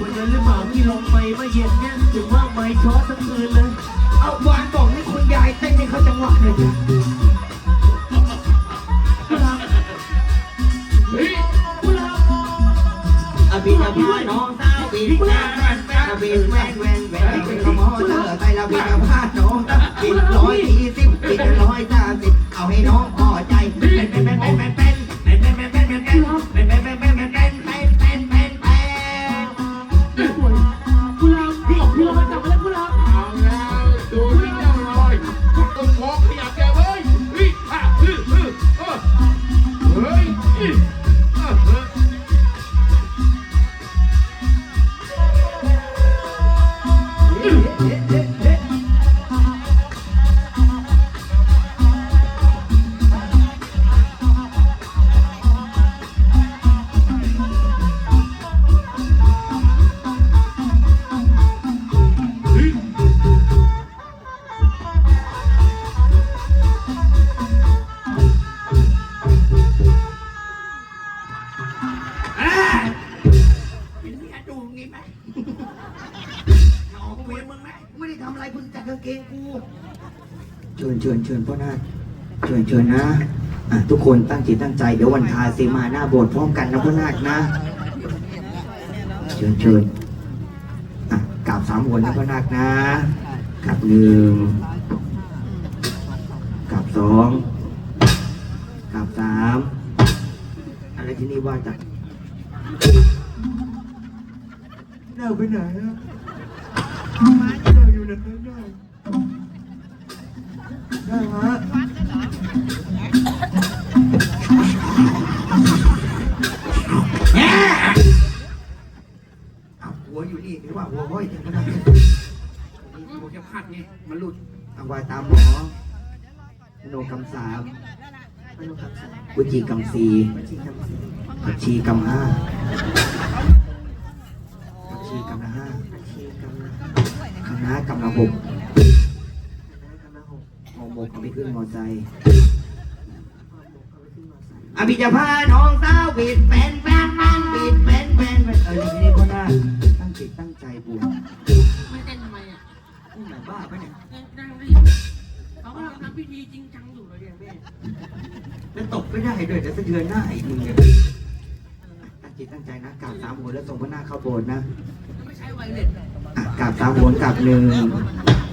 วันนั้นหรือเปล่าที่ลงไปมาเย็นเนี่ยถึงว่าไม่ช้อตทั้งคืนเลย เอาวานบอกให้คุณยายเต้นให้เขาจังหวะหน่อยดิอบินอบินน้องสาวบินแวนแวนแวนแวนแวนขโมยเธอไปละบินพาดน้องสา เชิญเชิญนะอะทุกคนตั้งจิตตั้งใจเดี๋ยววันทาเสมาหน้าโบสถ์พร้อมกันนะพ่อนาคนะ เชิญเชิญอะกราบสามคนนะพ่อนาคนะกราบหนึ่งกราบสองกราบสามอะไรที่นี่ว่าจะเน่าไปไหนอะเน่าอยู่ไหนเน่าเน่าฮะ โอเคพัดไงมันหลุดเอาไว้ตามหมอมโนกรรมสามวิจีกรรมสี่ผักชีกรรมห้าผักชีกรรมละห้าคณะกรรมละหกหอหมกเอาไปขึ้นมอไซค์อภิจะพาน้องสาวบิดแฟนแฟนแฟนบิดแฟนแฟนแฟนเออนี่พ่อหน้าตั้งจิตตั้งใจบวชไม่เต้นทำไมอะ อุ้ยหมายบ้าปะเนี่ยนั่งดิเขากำลังทำพิธีจริงจังอยู่เลยเนี่ยแม่แล้วตกไม่ได้ด้วยเดี๋ยวสะเทือนหน้าอีกมึงเนี่ยตั้งจิตตั้งใจนะกราบสามหัวแล้วส่งพระหน้าเข้าโบสถ์นะไม่ใช่ไวเลสอะกราบสามหัวกราบหนึ่ง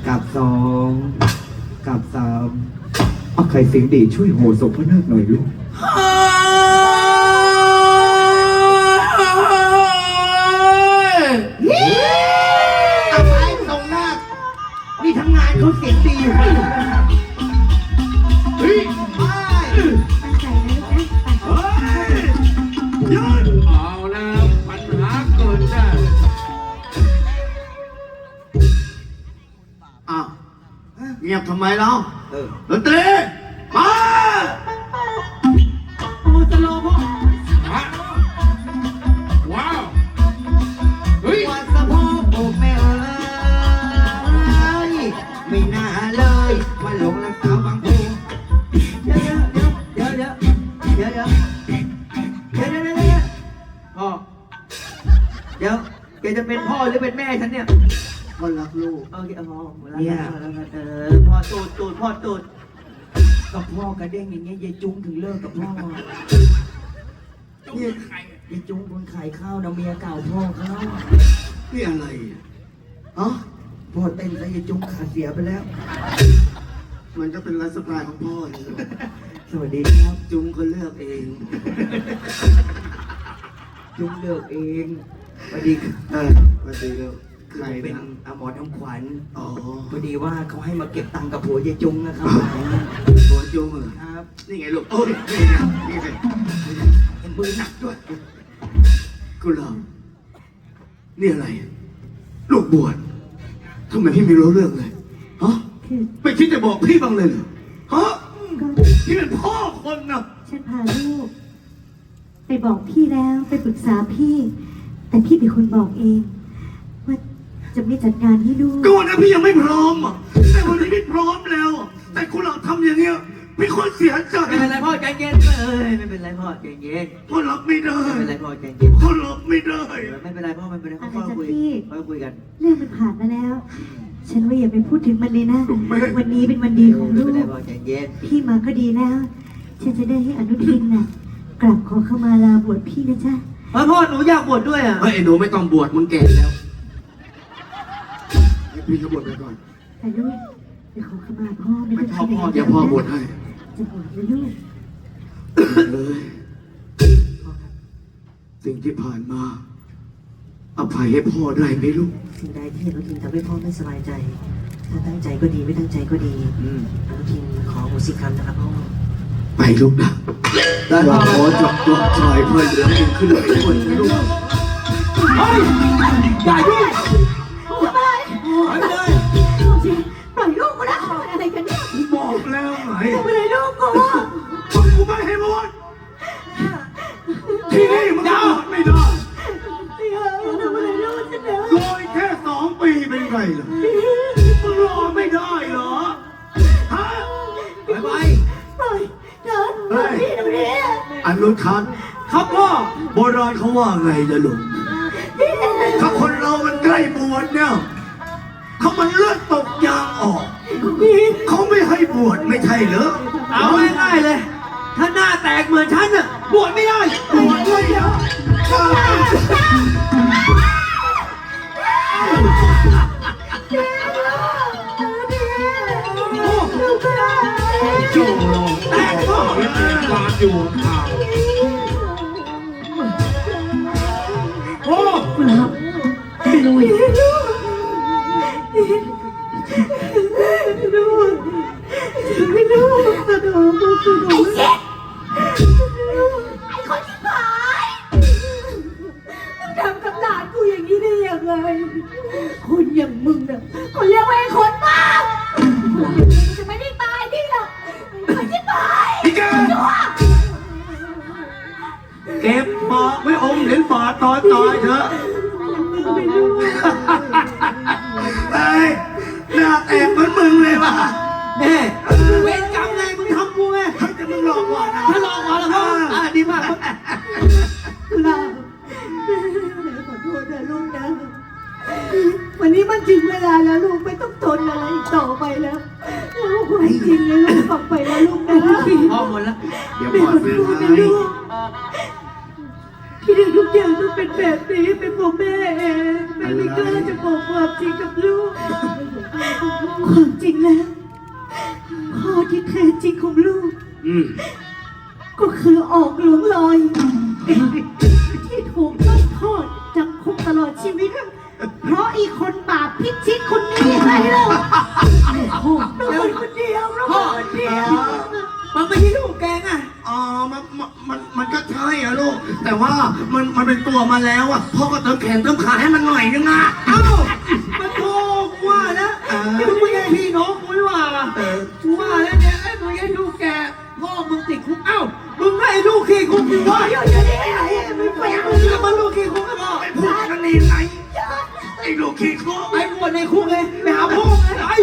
กราบสองกราบสามเอาใครเสียงดีช่วยโหศพพระนาคหน่อยลูก ไมเรา พ่อรักลูก โอเคเอาพ่อหมดแล้วเนี่ย เออพ่อตูดตูดพ่อตูดกับพ่อกระเด้งอย่างเงี้ยยายจุ้งถึงเลิกกับพ่อเนี่ยยายจุ้งคนขายข้าวนะเมียเก่าพ่อเขานี่อะไรอะอ๋อพ่อเต้นแล้วยายจุ้งขาเสียไปแล้ว มันก็เป็นไลฟ์สไตล์ของพ่อนี่สวัสดีครับ จุงก็เลือกเอง จุ้งเลือกเองสวัสดีครับ เออมาดีแล้ว ใครเป็นนะอาหมอน้ำขวัญอ๋อพอดีว่าเขาให้มาเก็บตังค์กับผัวยายจุ้งนะครับตัวจุงเหรอครับ นี่ไงลูกโอ้ยนี่ไงนี่ไงเห็นปืนหนักด้วยกุหลาบนี่อะไรอะลูกบวชทำไมพี่ไม่รู้เรื่องเลยฮะคือไม่คิดจะบอกพี่บ้างเลยเหรอฮะก็พี่เป็นพ่อคนนะฉันพาลูกไปบอกพี่แล้วไปปรึกษาพี่ แต่พี่เป็นคนบอกเองว่า จะไม่จัดงานให้ลูก ก็วันนั้นพี่ยังไม่พร้อมอะแต่วันนี้พี่พร้อมแล้ว แต่คุณเราทำอย่างเงี้ยพี่คนเสียใจไม่เป็นไรพ่อใจเย็นเอ้ยไม่เป็นไรพ่อใจเย็นพ่อรับไม่ได้ไม่เป็นไรพ่อใจเย็นพ่อรับไม่ได้ไม่เป็นไรพ่อไม่เป็นไรพ่ออะไรจ๊ะคุยพี่พ่อคุยกัน เรื่องมันผ่านมาแล้ว ฉันว่าอย่าไปพูดถึงมันเลยนะแม่วันนี้เป็นวันดีของไม่ลูเป็นกไรพ่อใจเย็นพี่มาก็ดีแล้ว ฉันจะได้ให้อนุทินน่ะกลับขอเข้ามาลาบวชพี่นะจ๊ะพ่อพ่อหนูอยากบวชด้วยอะเฮ้ยไอ้หนูไม่ต้องบวชมึงแก่แล้วให้ พี่เขาบวชไปก่อน แต่ลูกเดี๋ยวขอขมาพ่อไม่ไม่ต้องชอบพ่อทำเดี๋ยวพ่อบวชให้จะบวชนะลูกเลยสิ่งที่ผ่านมา อภัยให้พ่อได้ไหมลูกสิ่งใดที่อนุทินทำให้พ่อไม่สบายใจถ้าตั้งใจก็ดีไม่ตั้งใจก็ดีอืมอนุทินขอโหสิกรรมนะครับพ่อไปลูกนะได้ว่าขอจับตัวชายเพื่อนเหลือเองขึ้นไปด้วยนะลูกอย่ายุ่ง แล้วไงทำอะไรลูกกูมึงกูไม่ให้บวชที่นี่มึงบวชไม่ได้ทำอะไรลูกฉันเนี่ยรออีกแค่สองปีเป็นไงล่ะมึงรอไม่ได้เหรอฮะไปไปปล่อยเดินปล่อยพี่เดี๋ยวนี้อนุทันครับพ่อโบราณเขาว่าไงล่ะลูกถ้าคนเรามันใกล้บวชเนี่ยเขามันเลือดตกยางออก เขาไม่ให้บวชไม่ใช่เหรอเอาง่ายๆเลย ถ้าหน้าแตกเหมือนฉันน่ะบวชไม่ได้บวชไม่ได้โจ้โลงแตกพ่อเป็นการอยู่ข่าว เฮ้ยหน้าแตกเหมือนมึงเลยว่ะแม่เวรกรรมไงมึงทำกูไงเขาจะมึงหลอกว่านะถ้าลองก่อนแล้วพ่ออ่าดีมากลาขอโทษนะลูกนะ วันนี้มันถึงเวลาแล้วลูกไม่ต้องทนอะไรอีกต่อไปแล้วลูกความจริงเลยลูกฟังไปแล้วลูกนะพ่อหมดแล้วเดี๋ยวเป็นพ่อคนซื้อพูดให้ นะลูกที่เรื่องทุกอย่างต้องเป็นแบบนี้เป็นเพราะแม่เองแม่ไม่กล้าจะบอกความจริงกับลูก ความจริงแล้วพ่อที่แท้จริงของลูก อืม ก็คือออกหลวงลอย ลูกขี้คุกมึงวะอยู่อยู่นี่ไงไม่ไปมึงจะมาลูกขี้คุกก็พอไอ้พูดกันนี่ไงไอ้ลูกขี้โคไปบวชในคุกเลยไปหาพ่อไอ้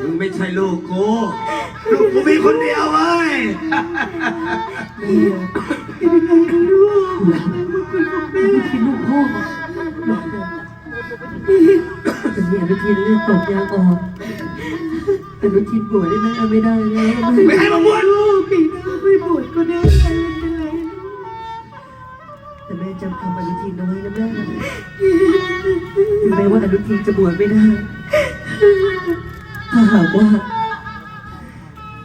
มึงไม่ใช่ลูกกูลูกกูมีคนเดียวเว้ยที่ลูกพ่อแต่เนี่ยอนุทินเลือดตกยางออก อนุทินบวชได้ไหมเอาไม่ได้แล้วไม่ให้มาบวชลูกปีหน้าไม่บวชก็ได้ไม่เป็นไรแต่แม่จำคำอนุทินเอาไว้นะแม่ถึงแม้ว่าอนุทินจะบวชไม่ได้ถ้าหากว่า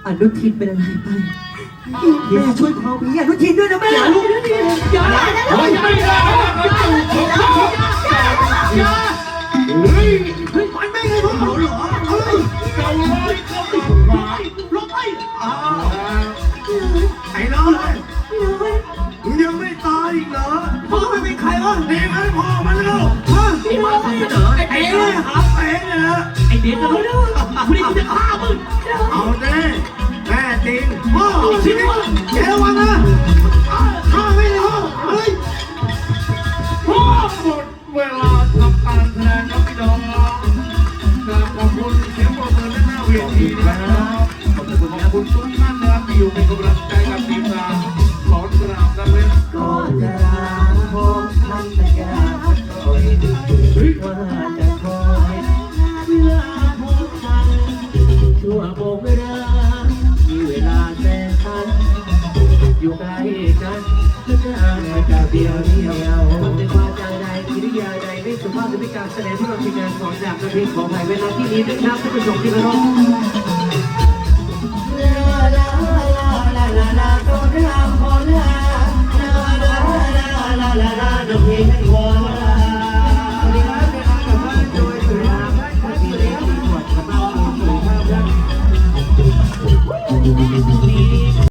อนุทินเป็นอะไรไปแม่ช่วยขอผีอนุทินด้วยนะแม่อย่าลูกอย่าอย่าเฮ้ยไม่ได้อย่า ลงไปอ้าวไอ้น้องมึงยังไม่ตายอีกเหรอพ่อไม่เป็นใครวะเด็กให้พ่อมันแล้วฮะไอ้มาทำเสนอไอ้ไอ้เอ๋เนี่ยหาเป๋เนี่ยนะไอ้เด็กนะลูกคุณนี่กูจะฆ่ามึง จากแสดงที่เราทีมงานสอนจากประเพลงของไทยเวลาที่นี้ด้วยครับท่านผู้ชมที่เคารพลา